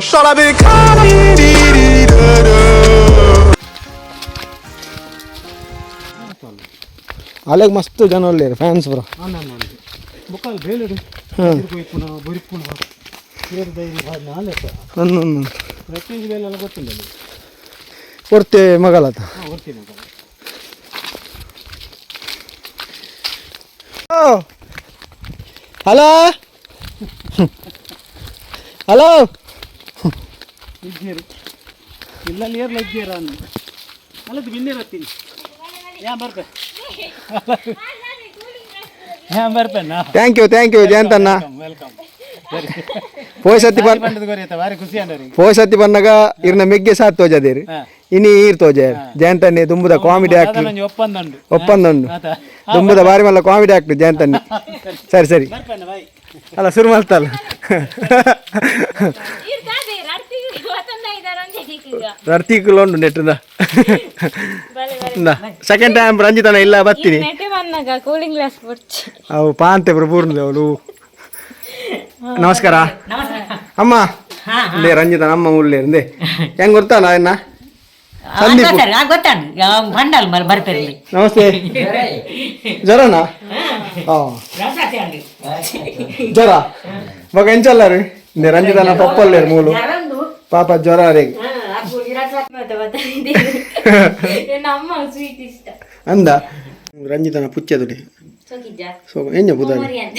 Shall I be ಅಲ್ಲಿಗೆ ಮಸ್ತ್ ಜನ ಅಲ್ಲಿ ಫ್ಯಾನ್ಸ್ ಬ್ರೋ ಬುಕ್ಕಲ್ಲಿ ಬೇಲುಡು ಪುನ ಕೊಡ್ತೆ ಅಂತ ಹಲೋ? ಹಲೋ? ಇದ್ದೀರಿ. ಇಲ್ಲಲ್ಲಿ ಏರ್ಲ ಇದ್ದೀರ ಅಂದ ಅಲ್ಲದು ಬಿನ್ನೇರು ಹತ್ತೀನಿ ಯಾ ಬರ್ಪೆ. ಯಾ ಬರ್ತೇನೆ ಥ್ಯಾಂಕ್ ಯು ಥ್ಯಾಂಕ್ ಯು ಜಯಂತಣ್ಣ. ವೆಲ್ಕಮ್ ಪೋಯ್ ಹತ್ತಿ ಬಂದ ಪೋಯ್ ಸತಿ ಬಂದಾಗ ಇರ್ನ ಮೆಗ್ಗೆ ಸಾತ್ ತೋಜದೇರಿ. ಹಾಂ. ಇನಿ ಈರ್ ತೋಜೆ. ಜಯಂತಣ್ಣೆ ದುಂಬುದ ಕಾಮಿಡಿ ಆಕ್ಟ್ ಒಪ್ಪಂದ ಉಂಡು ತುಂಬುದ ಬಾರಿ ಮಲ್ಲ ಕಾಮಿಡಿ ಆಕ್ಟ್ ಜಯಂತಣ್ಣೆ. ಸರಿ. ಸರಿ ಅಲ್ಲ ಶುರು ಮಾಡ್ತಲ್ಲ. ರರ್ತಿಕುಲು ಉಂಟು ಬಲೆ ಸೆಕೆಂಡ್ ಟೈಮ್ ರಂಜಿತನ ಇಲ್ಲ ಬರ್ತೀನಿ. ಕೂಲಿಂಗ್ ಗ್ಲಾಸ್ ಅವು ಪಾಂತೆ ಪೂರ್ಣ ಅವಳು ನಮಸ್ಕಾರ. ಅಮ್ಮ. ಲೇ ರಂಜಿತನ ಅಮ್ಮ ಉಳ್ಳೇ ಇಂದೆ ಹೆಂಗ್ ಗೊತ್ತಾನ ಎನ್ನ ಸಂದೀಪ್. ನಮಸ್ತೆ. ಜ್ವರನಾ? ಹಾ. ಜ್ವರ? ಮಗ ಎಂಚಲ್ಲ ರೀ? ರಂಜಿತನ ಪಪ್ಪಲ್ಲೇ ಮೂಲು ಪಾಪ ಜ್ವರ ರೀ ಮತ್ತೆ ನಮ್ಮ ಸ್ವೀಟ್ ಇಷ್ಟ ಅಂದ? ರಂಜಿತನ ಪುಚ್ಚದುಡಿ ಸೊ ಎಂಜ ಪುದಾರಿ ಮರಿ ಅಂತ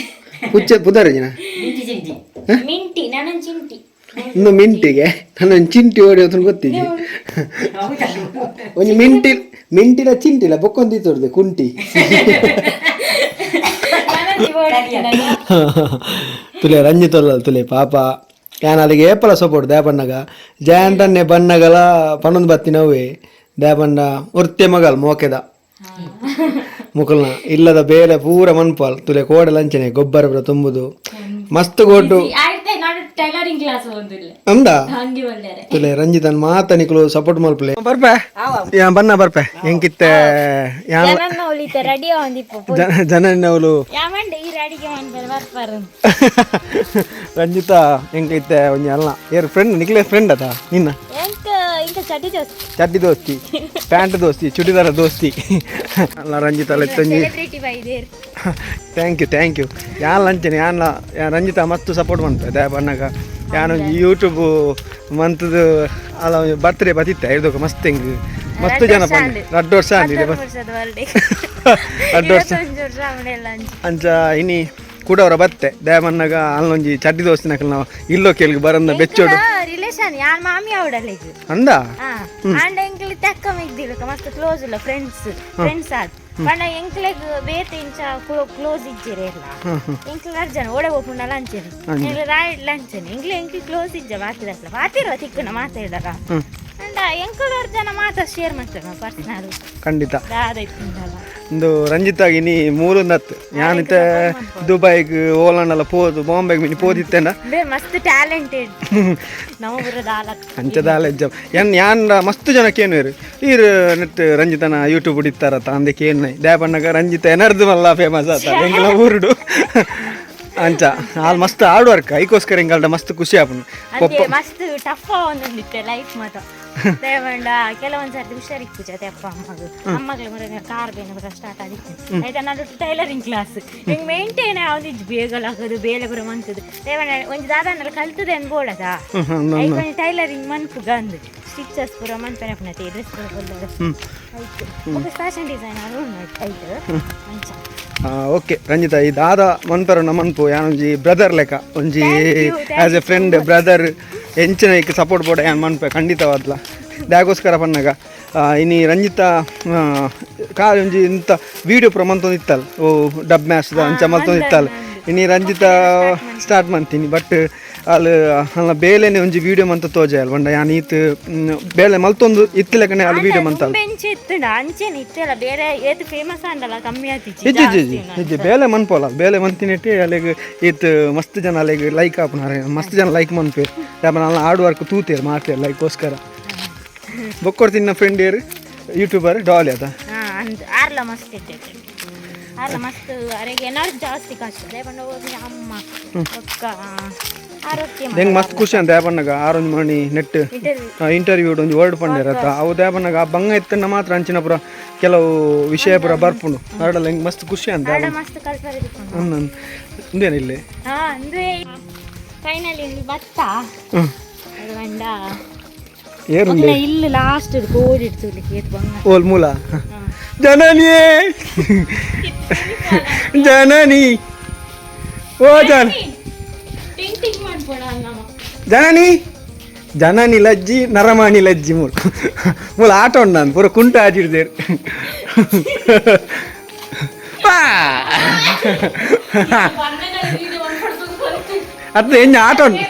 ಪುಚ್ಚ ನನ್ನ ಚಿಂಟಿ. ಇನ್ನು ಮಿಂಟಿಗೆ? ನನ್ನ ಚಿಂಟಿ ಓಡಿ ಅಂತ ಗೊತ್ತಿದ್ದೆ ಒಂದು ಮಿಂಟಿ ಮಿಂಟಿನ ಚಿಂಟಿಲ್ಲ ಬೊಕ್ಕೊಂದು ತೋರ್ದೆ ಕುಂಟಿ. ತುಲೆ ರಂಜಿತಲ್ಲ ತುಲೆ ಪಾಪ. ಯಾನ್ ಅಲ್ಲಿಗೆ ಏಪಲ ಸಪೋರ್ಟ್ ದೇಬಣ್ಣಗ. ಜಯಂತನ್ನೆ ಬಣ್ಣಗಲ ಪನ್ನೊಂದು ಬತ್ತಿ ನವ್ವೆ. ದೇಪಣ್ಣ ಉರ್ತೆ ಮಗಲ್ ಮೋಕೆದ. ಮುಕುಲ್ನ ಇಲ್ಲದ ಬೇಲೆ ಪೂರ ಮನ್ಪಾಲ್. ತುಲೆ ಕೋಡೆ ಲಂಚನೆ ಗೊಬ್ಬರ ಬರ ತುಂಬುದು. ಮಸ್ತ್ ನಾನು ಟೈಲರಿಂಗ್ ಕ್ಲಾಸ್ ಒಂದಿಲ್ಲ ಅಂದ? ಹಂಗೆ ಬಂದರೆ. ತುಲೆ ರಂಜಿತನ್ ಮಾತನಿಕಲು ಸಪೋರ್ಟ್ ಮಲ್ಪಲೆ ಬರ್ಪೆ? ಯಾ ಬನ್ನ ಬರ್ಪೆ? ಹೆಂಗಿತ್ತೆ? ಯಾ ಜನನ್ನ ಉಳಿತ ರೆಡಿ ಒಂದಿಪ್ಪು ಜನ ಜನನವಲು ಯಾವಂಡ ಈ ರೆಡಿಗೆ ಮಾಡ್ಬಾರ ಬರ್ಪಾರ. ರಂಜಿತ ಹೆಂಗೈತೆ? ಒಂಜಿ ಅಲ್ಲ. ಏರ್ ಫ್ರೆಂಡ್ ನಿಕ್ಲೆ ಫ್ರೆಂಡ್ ಅದ? ನಿನ್ನ? ಚಡ್ಡಿ ದೋಸ್ತಿ. ಪ್ಯಾಂಟ್ ದೋಸ್ತಿ ಚುಡಿದಾರ ದೋಸ್ತಿ. ಅಲ್ಲ ರಂಜಿತ ಅಲ್ಲ ತಂಗಿ ಸೆಲೆಬ್ರಿಟಿ ಬೈದೇರ್ ಥ್ಯಾಂಕ್ ಯು ಥ್ಯಾಂಕ್ ಯು ಯಾನ್ ಲಂಚನೆ ಯಾನ್ ರಂಜಿತ ಮಸ್ತ್ ಸಪೋರ್ಟ್ ಮಾಡ್ತೆ ದಯ ಬಣ್ಣಗ. ಯಾನು ಯೂಟ್ಯೂಬ್ ಮಂತದ್ದು ಅಲ್ಲ ಬರ್ತ್ಡೇ ಬತ್ತಿತ್ತ ಇರ್ದೋಕ ಮಸ್ತ್ ಹೆಂಗ್? ಮಸ್ತ್ ಜನ ರಡ್ಡು ವರ್ಷ ಅಂದಿದೆ ಬಸ್ ರಡ್ಡು ವರ್ಷ. ಅಂಚಿ ಇನಿ ಕೂಡವರ ಬತ್ತೆ ದಯಮನ್ನಗ ಅಲ್ಲೊಂಜಿ ಚಡ್ಡಿ ದೋಸ್ತಿನಕಲ್ ನಾವು ಇಲ್ಲೋ ಕೇಳಿಗೆ ಬರಂದ ಬೆಚ್ಚೋಡು. ರಿಲೇಷನ್ ಯಾನ್ ಮಾಮಿ ಅವಡಲ್ಲ ಅಂದ? ಅಂಡ ಎಂಕ್ಲಿ ತಕ್ಕ ಮಸ್ತ್ ಕ್ಲೋಸ್ ಇಲ್ಲ ಫ್ರೆಂಡ್ಸ್ ಫ್ರೆಂಡ್ಸ್ ಆದ್ ಪಂಡ ಎಂಕ್ಲೆಗ್ ಬೇತೆ ಇಂಚ ಕ್ಲೋಸ್ ಇಜ್ಜಿರೆ ಇಲ್ಲ ಎಂಕ್ಲ ಅರ್ಜನ ಓಡೆ ಹೋಗ್ಕೊಂಡಲ್ಲ ಅಂಚೆನೆ ಎಂಕ್ಲ ರಾಯ್ಡ್ ಲಂಚನೆ ಎಂಕ್ಲೆ ಎಂಕ್ಲಿ ಕ್ಲೋಸ್ ಇಜ್ಜ ಮಾತಿರಲ್ಲ. ಮಾತಿರ ತಿಕ್ಕನ ಮಾತಾಡಲ್ಲ ಅಂಡ ಎಂಕ್ಲ ಅರ್ಜನ ಮಾತ ಶೇರ್ ಮಾಡ್ತಾರೆ ಪರ್ಸನಲ್ ಖಂಡಿತ. ದಾದೈತಿಂದಲ್ಲ ಒಂದು ರಂಜಿತಾಗಿ ನೀ ಮೂರು ನತ್ತು ಯಾನಿತ ದುಬೈಗ್ ಓಲಾಂಡಲ್ಲ ಪೋದು ಬಾಂಬೆಗೆ ಮಿನಿ ಪೋದಿತ್ತೇನ? ಬೇ ಮಸ್ತ್ ಟ್ಯಾಲೆಂಟೆಡ್ ನಮ್ಮ ಬರೋದು ಆಲಕ್ ಅಂಚದಾಲ ಎಜ್ಜ ಎನ್ ಯಾನ್ ಮಸ್ತ್ ಜನ ಇರು? ಇರ್ ನೆಟ್ ರಂಜಿತನ ಯೂಟ್ಯೂಬ್ ಹುಡಿತಾರ ಅಂದೆ ಕೇನ್ ದ್ಯಾಪಣ್ಣಗ ರಂಜಿತ ಎನರ್ದು ಮಲ್ಲ ಫೇಮಸ್ ಆತ ಎಂಗ್ಲ ಊರುಡು ಅಂಚ ಆಲ್ ಮಸ್ತ್ ಹಾರ್ಡ್ ವರ್ಕ್ ಐಕೋಸ್ಕರ ಹಿಂಗಲ್ಡ ಮಸ್ತ್ ಖುಷಿ ಅದೇ ಮಸ್ತ್ ಟಫ್ ಒಂದೊಂದಿತ್ತೆ ಲೈಫ್ ಮಾತ ದೇವಂಡ ಕೆಲವೊಂದ್ಸರ್ತಿ ಸರ್ತಿ ಹುಷಾರಿಕ್ಕು ಅಪ್ಪ ಅಮ್ಮಗ ಅಮ್ಮಗಳ ಮರ ಕಾರ್ ಬೇನ ಸ್ಟಾರ್ಟ್ ಆಗಿತ್ತು ಆಯ್ತಾ? ನಾನು ಟೈಲರಿಂಗ್ ಕ್ಲಾಸ್ ಹಿಂಗೆ ಮೇಂಟೈನ್ ಯಾವ್ದಿದ್ದು ಬೇಗಲಾಗದು ಬೇಲೆ ಬರೋ ಮಂತದ್ದು ದೇವಣ್ಣ ಒಂಜಿ ದಾದಾನಲ್ಲಿ ಕಲ್ತದೆ ಅನ್ಬೋಡದ ಐಕೊಂಜಿ ಟೈಲರಿಂಗ್ ಮನ್ಪು ಗಂದು ಸ್ಟಿಚಸ್ ಪೂರ ಮನ್ಪೆನ ಪುನತೆ ಡ್ರೆಸ್ ಪೂರ ಆಯ್ತು. ಫ್ಯಾಷನ್ ಡಿಸೈನರ್ ಆಯ್ತು? ಮಂಚ ಓಕೆ ರಂಜಿತ ಈ ದಾದ ಮನ್ಪರ ಮನ್ಪು ಯಾನೊಂಜಿ ಬ್ರದರ್ ಲೆಕ್ಕ. ಒಂಜಿ ಆಸ್ ಎ ಫ್ರೆಂಡ್ ಬ್ರದರ್ ಎಂಚಿನ ಇಕ್ಕೆ ಸಪೋರ್ಟ್ ಬೋಡ ಏನು ಮನ್ಪೆ ಖಂಡಿತವಾದ್ಲ. ದಾಗೋಸ್ಕರ ಪನ್ನಗ ಇನ್ನು ಇನಿ ರಂಜಿತ ಆ, ಕಾ ಒಂಜಿ ಇಂತ ವಿಡಿಯೋ ಪುರ ಮಂತೊಂದು ಓ ಡಬ್ ಮ್ಯಾಚ್ದ ಅಂಚ ಮಂತೊಂದು ಇತ್ತಲ್ ಇನಿ ರಂಜಿತ ಸ್ಟಾರ್ಟ್ ಮಾಡ್ತೀನಿ. ಬಟ್ ಅಲ್ಲಿ ಅಲ್ಲ ಬೇಲೆನೆ ಒಂಜಿ ವಿಡಿಯೋ ಮಂತ ತೋಜೆ ಅಲ್ ಬಂಡ ಯಾನ್ ಈತ್ ಬೇಲೆ ಮಲ್ತೊಂದು ಇತ್ತಿಲೆಕನೆ ಅಲ್ಲಿ ವಿಡಿಯೋ ಮಂತ ಬೆಂಚ್ ಇತ್ತುಂಡ ಅಂಚೆನ ಇತ್ತಲ್ಲ ಬೇರೆ ಏತ್ ಫೇಮಸ್ ಅಂಡಲ್ಲ ಕಮ್ಮಿ ಜಿ ಇಜ್ಜಿ ಇಜ್ಜಿ ಇಜ್ಜಿ ಜಿ ಬೇಲೆ ಮನ್ಪೋಲ ಬೇಲೆ ಮಂತಿನೆಟ್ಟಿ ಅಲ್ಲಿಗೆ ಈತ್ ಮಸ್ತ್ ಜನ ಅಲ್ಲಿಗೆ ಲೈಕ್ ಆಪುನಾರೆ ಮಸ್ತ್ ಜನ ಲೈಕ್ ಮನ್ಪೆ. ಯಾಪನ ಅಲ್ಲ ಆಡ್ ವರ್ಕ್ ಲೈಕ್ ಮಾಡ್ತೇರು ಲೈಕ್ಗೋಸ್ಕರ ತಿನ್ನ ಫ್ರೆಂಡ್ ಏರು ಯೂಟ್ಯೂಬರ್ ಡಾಲಿ ಅದ. ಆರ್ಲ ಮಸ್ತ್ ಇರ್ತೈತೆ ಆರ್ಲ ಮಸ್ತ್ ಅರೆಗೆ ಎನರ್ಜಿ ಜಾಸ್ತಿ ಕಷ್ಟ. ಅಮ್ಮ ಅಕ್ಕ ಹೆಂಗೆ ಮಸ್ತ್ ಖುಷಿ ಅಂತ ಯಾಪನ್ನಾಗ ಆರೆಂಜ್ ಮಣಿ ನೆಟ್ ಇಂಟರ್ವ್ಯೂ ಒಂದು ವರ್ಡ್ ಪಂಡಿರತ್ತ ಅವು ದ್ಯಾಪನ್ನಾಗ ಆ ಬಂಗ ಎತ್ತನ್ನ ಮಾತ್ರ ಅಂಚಿನ ಪುರ ಕೆಲವು ವಿಷಯ ಪುರ ಬರ್ಪುಂಡು. ಹರಡಲ್ಲ ಹೆಂಗೆ ಮಸ್ತ್ ಖುಷಿ ಅಂತ ಒಂದೇನು ಇಲ್ಲಿ? ಲಾಸ್ಟ್ ಬಂಗ ಓಲ್ ಮೂಲ? ಜನನಿಯೇ ಜನನಿ! ಓ ಜನ ಜನನಿ ಜನನಿ ಲಜ್ಜಿ ನರಮಾಣಿ ಲಜ್ಜಿ ಮೂಲ ಮೂಲ ಆಟ ಉಂಡು ನಾನು ಪೂರ ಕುಂಟ ಆಡಿರ್ದೇರು ಅದು ಹೆಂಜ ಆಟ ಉಂಡು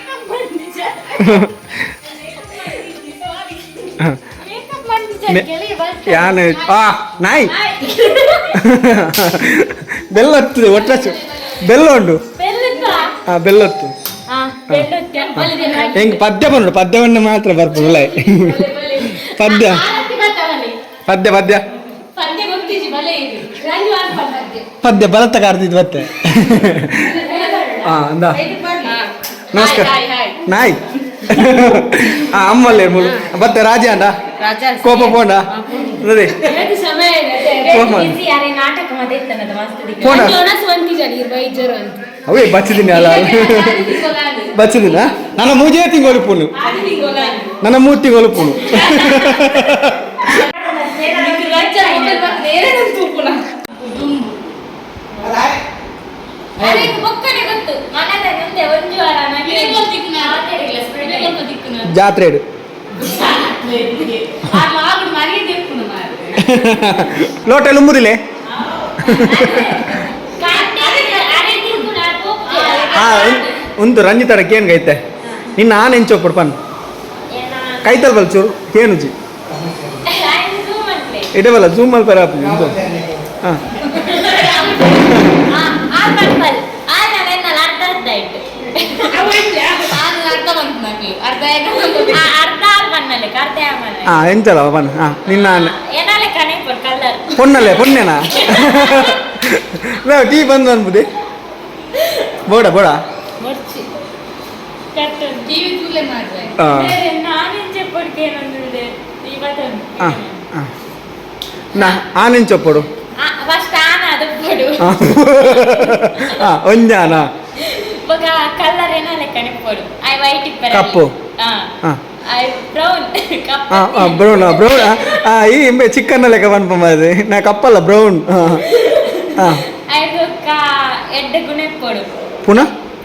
ಯಾನು ಆ ನಾಯಿ ಬೆಲ್ಲ ಹತ್ತದೆ ಒಟ್ಟಚ್ಚು ಬೆಲ್ಲ ಉಂಡು ಆ ಬೆಲ್ಲ ಹೊತ್ತು ಹೆಂಗ್ ಪದ್ಯ ಬಂದ್ರು ಪದ್ಯವನ್ನು ಮಾತ್ರ ಬರ್ತದಲ್ಲ ಪದ್ಯ. ಪದ್ಯ ಪದ್ಯ. ಪದ್ಯ ಬಲತ್ತ ಕಾರ್ದಿದ್ ಮತ್ತೆ. ಹಾ ಅಂದ. ನಮಸ್ಕಾರ. ನಾಯ್. ಆ ಅಮ್ಮಲ್ಲೇ ಮುಳು ಮತ್ತೆ ರಾಜ ಅಂಡ ಕೋಪ ಪೋಂಡ? ಮಸ್ತ್ ಫೋನ್ ಅವೇ ಬಚ್ಚಿದ್ದೀನಿ ಅಲ್ಲ. ಬಚ್ಚಿದಿನ ನನ್ನ ಮೂಜೇ ತಿಂಗಳು ಪೂನು. ನನ್ನ ಮೂರು ತಿಂಗಳು ಪೂನು. ಗೊತ್ತು ಮನೆಯಲ್ಲಿ ಮುಂದೆ ಒಂದು ಹಾ ಒಂದು ರಂಜಿತಡಕ್ಕೆ ಏನು ಗೈತೆ? ನಿನ್ನ ಆನೆ ಹೆಂಚೋಪಡು ಪನ್. ಕೈತಲ್ ಬಲ್ ಚೂರು ಕೇನುಜಿ ಇಡವಲ್ಲ ಜೂಮ್ ಅಲ್ಲಿ ಬರ ಹಾಂ. ಹಾಂ ಎಂಚಲ್ಲ ಬನ್ ಹಾಂ ನಿನ್ನ ಆನೆ. ಪೊನ್ನಲ್ಲೇ ಪೊನ್ನೆನಾ? ಟೀ ಬಂದು ಅನ್ಬುದಿ ಬೋಡ ಬೋಡ. ಬರ್ಚಿ ಕ್ಯಾಪ್ಟನ್ ಟಿವಿ ಕೂಲೆ ಮಾಡ್ರೆ ನಾನೇನು ಚಪ್ಪಡಿಕೆ ಏನಂದ್ರೆ ಇವತ್ತೊಂದು ನಾ ಆನೇನು ಚಪ್ಪಡು ಫಸ್ಟ್ ಆನ ಅದಪ್ಪಡು ಒಂದಾನ ಬಗ ಕಲರ್ ಏನೋ ಲೆಕ್ಕನೆ ಕೊಡು ಐ ವೈಟ್ ಇಪ್ಪರ ಕಪ್ಪು ಬ್ರೌನ್ ಬ್ರೌನ್ ಈ ಚಿಕ್ಕನ್ನ ಲೆಕ್ಕ ಪನ್ಪಮ್ಮ ಅದು ನಾ ಕಪ್ಪಲ್ಲ ಬ್ರೌನ್ ಪುನಃ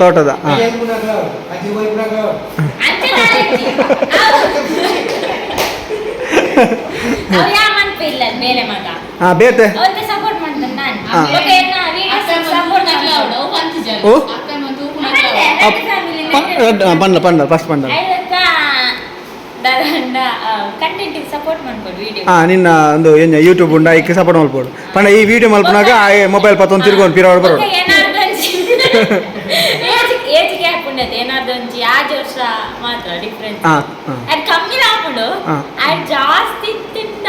ತೋಟದ. ಹಾಂ. ಬೇತೆ. ಓ? ಪಂಡ ಪಂಡ ಫಸ್ಟ್ ಪಂಡ ಹಾ ನಿನ್ನ ಒಂದು ಏನು ಯೂಟ್ಯೂಬ್ ಉಂಡ ಈಗ ಸಪೋರ್ಟ್ ಮಾಡ್ಬೋದು. ಪಂಡ ಈ ವಿಡಿಯೋ ಮಲ್ಪನಾಗ ಮೊಬೈಲ್ ಪತ್ತೊಂದು ತಿರ್ಗೊಂಡು ಪಿರಾವಡ್ ಬರೋಡು ಅದ್ ಕಮ್ಮಿ ಹಾಕೊಂಡು ಅದ್ ಜಾಸ್ತಿ ತಿಂತ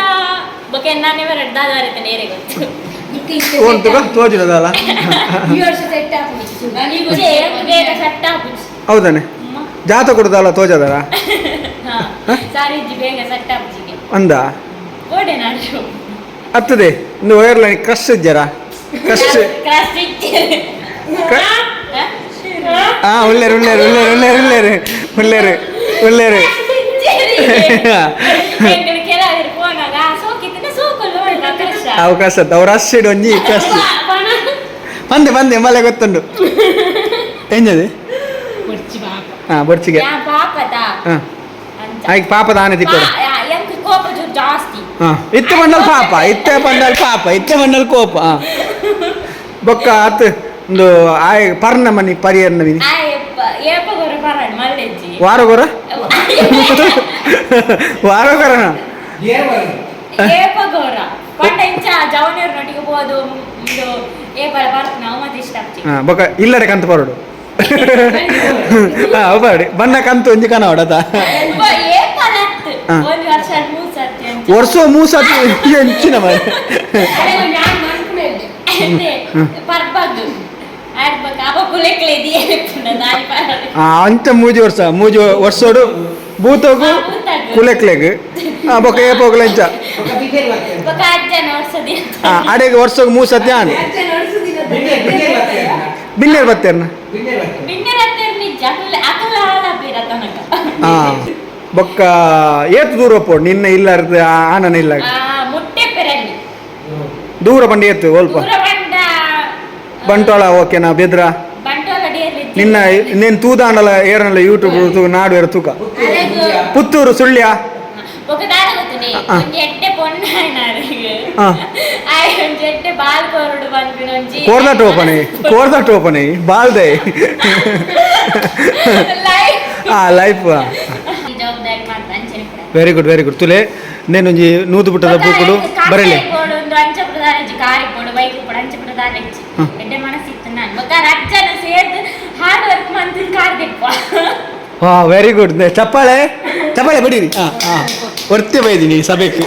ಬಗ್ಗೆ ನಾನೇ ರಡ್ದಾದಾರೆ ನೇರೆ ಗೊತ್ತು. ತೋಜಿರೋದಲ್ಲ ಈ ವರ್ಷ ಸೆಟ್ ಹಾಕಿ ಬೇಗ ಸೆಟ್ ಹಾಕಿ ಹೌದಾನೆ. ಜಾತ ಕೊಡುದಲ್ಲ ತೋಜದಾರ ಅಂದ? ಅತ್ತದೆ ಇನ್ನು ವೈರ್ಲೈನ್ ಕ್ರಶ್ ಇದ್ದಾರಾ? ಕ್ರಶ್ ಹಾ? ಒಳ್ಳೆ ಒಳ್ಳೇರು ಒಳ್ಳೇರು ಒಳ್ಳೇರು ಒಳ್ಳೇರು ಒಳ್ಳೇರು ಕಷ್ಟ ಅವಕಾಶ ಇಡು ಒಂಜಿ ಕಷ್ಟ. ಬಂದೆ ಬಂದೆ ಮಲೆ ಗೊತ್ತುಂಡು ಎಂಜದೆ ಹಾ ಬೊರ್ಚಿಗೆ. ಆಯ್ಕೆ ಪಾಪದ ಆನೆ ತಿಕ್ಕೋಡು. ಇತ್ತೆ ಬಂಡಲ್ ಪಾಪ ಇತ್ತೆ ಬಂಡಲ್ ಪಾಪ ಇತ್ತೆ ಬಂಡಲ್ ಕೋಪ ಹಾಂ. ಬೊಕ್ಕ ಆತ ಒಂದು ಆಯ್ ಪರ್ಣ ಮನಿ ಪರಿಯರ್ನ ವಾರ ಗೊರ ವಾರಕರಣ ಏಪಗೋರ ಪಂಡ ಇಂಚ ಜವನಿಯರ್ ನಟಿಗೆ ಹೋದು ಇದು ಏಪಲ ಬರ್ತ ನಾವು ಮತ್ತೆ ಇಷ್ಟ ಆಗ್ತಿ ಹಾಂ ಬೊಕ ಇಲ್ಲಡೆ ಕಂತು ಪರೋಡು ಹಾಂ ಬಾಡಿ ಬಣ್ಣ ಕಂತು ಒಂಜಿ ಕನವಡತ ಏಪಲ ಹತ್ತು ಹಾ. ಒಂದು ವರ್ಷ ಮೂರು ಸರ್ತಿ ಅಂತ ವರ್ಷ ಮೂಸತಿ ಹೆಂಚಿನ ಮನೆ ಪರ್ಬದ್ದು ಆಡ್ಬೇಕು ಅವ ಕುಲೆಕ್ಲೇದಿ ದಾರಿ ಭೂತೋಗು ಕುಲೆಕ್ಲೆಗ್. ಬೊಕ್ಕ ಬೊಕ ಏಪೋಗು ಅಡೆಗೆ ವರ್ಷಕ್ಕೆ ಮೂರು ಸತ್ಯ ಆನೆ. ಬಿನ್ನೇರ್ ಬತ್ತೇರ್ನ? ಬೊಕ್ಕ ಏತ್ ದೂರ ಪೋಡು ನಿನ್ನ ಇಲ್ಲ ಆನನ ಇಲ್ಲ ದೂರ ಬಂಡಿ ಏತ್ ಓಲ್ಪ ಬಂಟೋಳ ಓಕೆನಾ ಬಿದ್ರಾ? ನಿನ್ನ ನಿನ್ ತೂದಾಂಡಲ ಏರನಲ್ಲ ಯೂಟ್ಯೂಬ್ ನಾಡು ಏರ ತೂಕ? ಪುತ್ತೂರು ಸುಳ್ಯ? కోరదా ಕೋರ್ದ కోరదా ಬಾಲ್ದೆ ಆ life very good very good ತುಲೆ ನೇನು ಒಂಜಿ ಬಿಟ್ಟದ ಬೂಕುಡು ಬರಲಿ. ಹಾ ವೆರಿ ಗುಡ್ ಚಪ್ಪಾಳೆ? ಚಪ್ಪಾಳೆ ಬಿಡಿರಿ. ಒರ್ತಿ ಬೈದೀನಿ ಸಭೆಗೆ.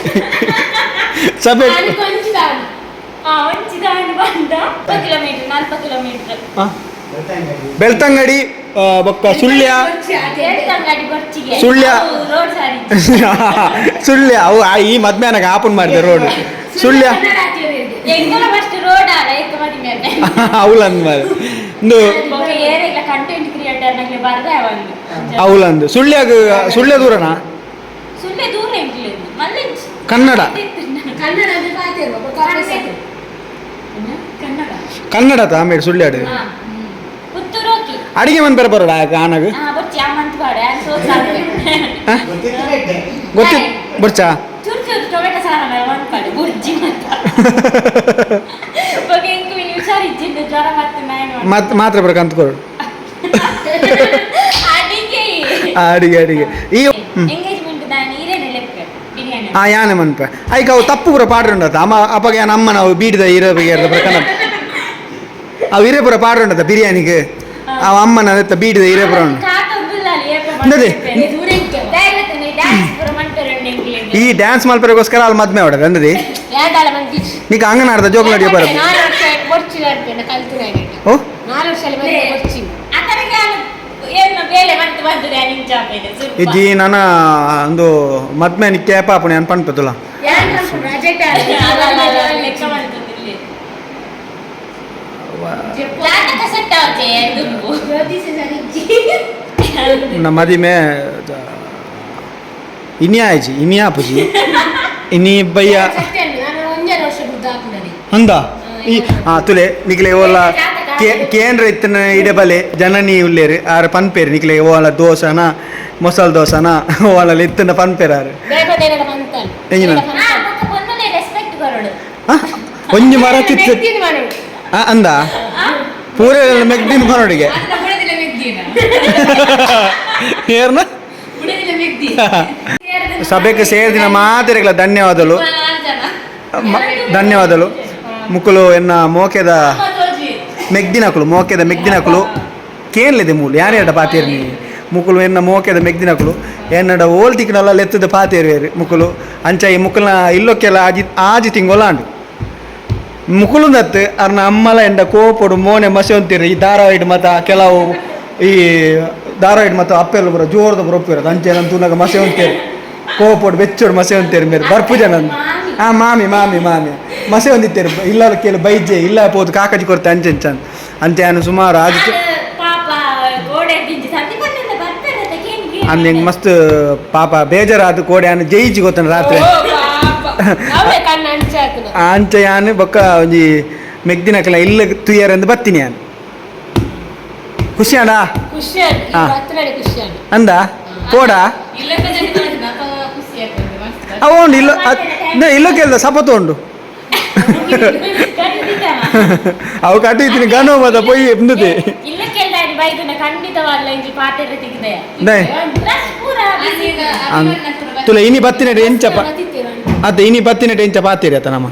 ಸಭೆ ಬೆಳ್ತಂಗಡಿ ಬಕ್ಕ ಸುಳ್ಯ. ಸುಳ್ಯ. ಸುಳ್ಯ. ಅವು ಈ ಮದ್ಮೇನಾಗ ಆಪನ್ ಮಾಡಿದೆ ರೋಡ್ ಸುಳ್ಯ ಅವಳು ಅಂದ ಒಂದು ಕಂಟೆಂಟ್ ಕ್ರಿಯೇಟರ್ ಅವಲಂದು ಸುಳ್ಳ್ಯಾಗ ಸುಳ್ಳೆ ದೂರನಾ? ಸುಳ್ಳೆ ಕನ್ನಡ. ಕನ್ನಡ ತಾಮೇಡ್ ಸುಳ್ಳ್ಯಾಡು ಅಡಿಗೆ. ಮಂತ್ ಬರಬಾರ ಆನಾಗ ಗೊತ್ತಿ ಬರ್ಚಾ? ಮಾತ್ರ ಬರ್ಕಂತ ಕೊಡು ಅಡಿಗೆ ಅಡಿಗೆ ಈ ಆ ಯಾನ ಮನ್ಪ ಐಕ ಅವು ತಪ್ಪು ಪೂರ ಪಾಡ್ರುಂಡದ ಅಮ್ಮ ಅಪ್ಪಗೆ ನಮ್ಮ ನಾವು ಬೀಡಿದ ಇರೋಬಿಗೆ ಪ್ರಕರಣ ಅವು ಇರೇಪುರ ಪಾಡ್ರುಂಡದ ಬಿರಿಯಾನಿಗೆ ಅವ ಅಮ್ಮನ ಎತ್ತ ಬೀಡಿದ ಇರೇಪುರ ಉಂಟು ಈ ಡ್ಯಾನ್ಸ್ ಮಲ್ಪರಿಗೋಸ್ಕರ ಅಲ್ಲಿ ಮದ್ಮೆ ಹೊಡದ ಅಂದದಿ ನೀಗ ಅಂಗನಾಡ್ದ ಜೋಗ್ಲಾಡಿ ಬರೋದು ಓ ಮೇಲೆ ಒಂದು ಇಜ್ಜಿ ನನ್ನ ಒಂದು ಮದ್ಮೇನಿಗೆ ಕ್ಯಾಪ ಆಪಣೆ ಅಂತ ಪನ್ಪತುಲ ನಮ್ಮದಿ ಇನ್ಯಾ ಆಯ್ಜಿ ಇನ್ಯಾ ಆಪುಜಿ ಇನ್ನಿ ಬಯ್ಯ ಅಂದ? ಈ ಆ ತುಲೆ ನಿಕ್ಲೆ ಓಲ್ಲ ಕೇಂದ್ರ ಇತ್ತಿನ ಇಡಬಲೆ ಜನನಿ ಉಲ್ಲೇರು ಆರ ಪನ್ಪೇರಿ ನಿಕ್ಲೆ ಓಲ ದೋಸನ ಮೊಸಲ್ ದೋಸನ ಓಲ ಇತ್ತಿನ ಪನ್ಪೇರಾರು ಒಂಜಿ ಮರ ಚಿತ್ತ ಅಂದ? ಪೂರ ಮೆಗ್ದಿನ ಮರಡಿಗೆ ಏರ್ನ? ಸಭೆಗೆ ಸೇರಿದಿನ ಮಾದರಿಗಳ ಧನ್ಯವಾದಲು ಧನ್ಯವಾದಲು ಮುಕ್ಕುಲು ಎನ್ನ ಮೋಕೆದ ಮೆಗ್ದಿನಕುಲು ಮೋಕೆದ ಮೆಗ್ದಿನಕುಲು. ಕೇನ್ಲಿದೆ ಮೂಲು ಯಾರೇಡ ಪಾತೇರು ನೀ? ಮುಕ್ಕುಲು ಎನ್ನ ಮೋಕೆದ ಮೆಗ್ದಿನಕುಲು, ಎನ್ನಡ ಓಲ್ ತಿಕ್ಕನಲ್ಲ ಲೆತ್ತದ ಪಾತೆರ್ವೆರ್ ಮುಕುಲು. ಅಂಚ ಈ ಮುಕುಲ್ನ ಇಲ್ಲೊಕ್ಕೆಲ್ಲ ಆಜಿ ಆಜಿ ತಿಂಗೊಲಾಂಡು. ಮುಕುಲು ದತ್ತು ಅರ್ನ ಅಮ್ಮಲ ಎಂಡ ಕೋಪಡು ಮೋನೆ ಮಸೆ ಅಂತೀರಿ ಈ ಧಾರಾವಾಹಿಡ್ ಮತ ಕೆಲವು ಈ ಧಾರಾವಾಹಿಡ್ ಮತ ಅಪ್ಪೆಲ್ಲ ಬರೋ ಜೋರದ ಬರೋ ಒಪ್ಪಿರೋದು, ಅಂಚೆ ನನ್ನ ತೂನಾಗ ಮಸೆ ಅಂತೀರಿ ಕೋಪಡು ಬೆಚ್ಚೋಡು ಮಸೆ ಅಂತೀರಿ ಮೇಲೆ. ಬರ್ಪು ಜನ ಹಾ ಮಾಮಿ ಮಾಮಿ ಮಾಮಿ. ಮಸೆ ಹೊಂದಿತ್ತೇರಿ. ಇಲ್ಲ ಕೇಳಿ ಬೈಜೆ ಇಲ್ಲ ಪೋದು ಕಾಕಜಿ ಕೊರ್ತೆ ಅಂಚೆ ಅಂತೆ ನಾನು ಸುಮಾರು ಕೇನ್ಗೆ ಅಂದ್ ಹೆಂಗ್ ಮಸ್ತ್ ಪಾಪ ಬೇಜಾರಾದ ಕೋಡೆ ಅನ್ನ ಜೈಜಿ ಗೊತ್ತಾನ ರಾತ್ರಿ. ಆ ಅಂಚೆ ಯಾನು ಬೊಕ್ಕ ಒಂಜಿ ಮೆಗ್ದಿನಕಲ ಇಲ್ಲ ತುಯ್ಯರ್ ಅಂದ್ ಬರ್ತೀನಿ ಯಾನು ಖುಷಿ ಅಣ್ಣ. ಅಂದ? ಪೋಡ ಅವು ಉಂಡು ಇಲ್ಲ ಇಲ್ಲೋ ಕೇಳ್ದ ಸಪತ್ತು ಉಂಡು ಅವು ಕಟ್ಟಿದ್ದೀನಿ ಗಣ ಮದ ಪೊಯ್ಯಿ ಎಂದದೆ ತುಲ ಇನಿ ಬತ್ತಿನ ಎಂಚ ಅದ ಇನಿ ಬತ್ತಿನ ಎಂಚ ಪಾತೀರಿ ಅತ ನಮ್ಮ.